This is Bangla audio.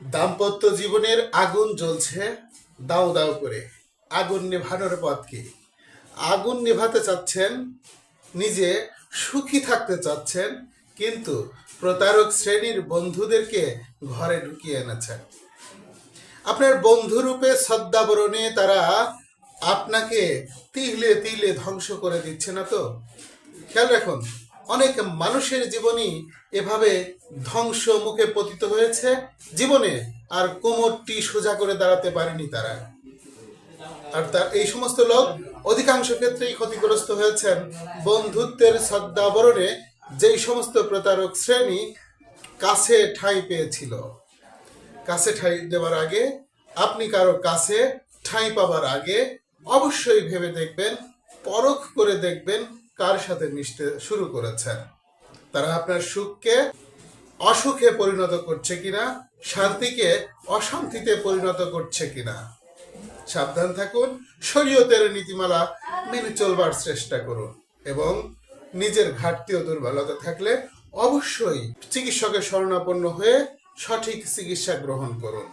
দাম্পত্য জীবনের আগুন জ্বলছে, দাও দাও করে। আগুন নেভানোর পথ কি? আগুন নেভাতে চাচ্ছেন, নিজে সুখী থাকতে চাচ্ছেন, কিন্তু প্রতারক শ্রেণির বন্ধুদেরকে ঘরে ঢুকিয়ে এনেছেন। আপনার বন্ধুরূপে শ্রদ্ধাবরণে তারা আপনাকে তিলে তিলে ধ্বংস করে দিচ্ছে না তো? খেয়াল রাখুন অনেক মানুষের জীবনই এভাবে ধ্বংস মুখে পতিত হয়েছে। জীবনে আর কোমরটি সোজা করে দাঁড়াতে পারেনি তারা। আর তার এই সমস্ত লোক অধিকাংশ ক্ষেত্রেই ক্ষতিগ্রস্ত হয়েছেন। বন্ধুত্বের শ্রদ্ধাবরণে যেই সমস্ত প্রতারক শ্রেণি কাছে ঠাঁই পেয়েছিল। কাছে ঠাঁই দেওয়ার আগে, আপনি কারও কাছে ঠাঁই পাবার আগে অবশ্যই ভেবে দেখবেন, পরখ করে দেখবেন কার সাথে মিশতে শুরু করেছেন? তারা আপনার সুখকে অসুখে পরিণত করছে কিনা, শান্তিকে অশান্তিতে পরিণত করছে কিনা? সাবধান থাকুন, শরীয়তের নীতিমালা মেনে চলবার চেষ্টা করুন এবং নিজের ঘাটতি ও দুর্বলতা থাকলে অবশ্যই চিকিৎসকের শরণাপন্ন হয়ে সঠিক চিকিৎসা গ্রহণ করুন।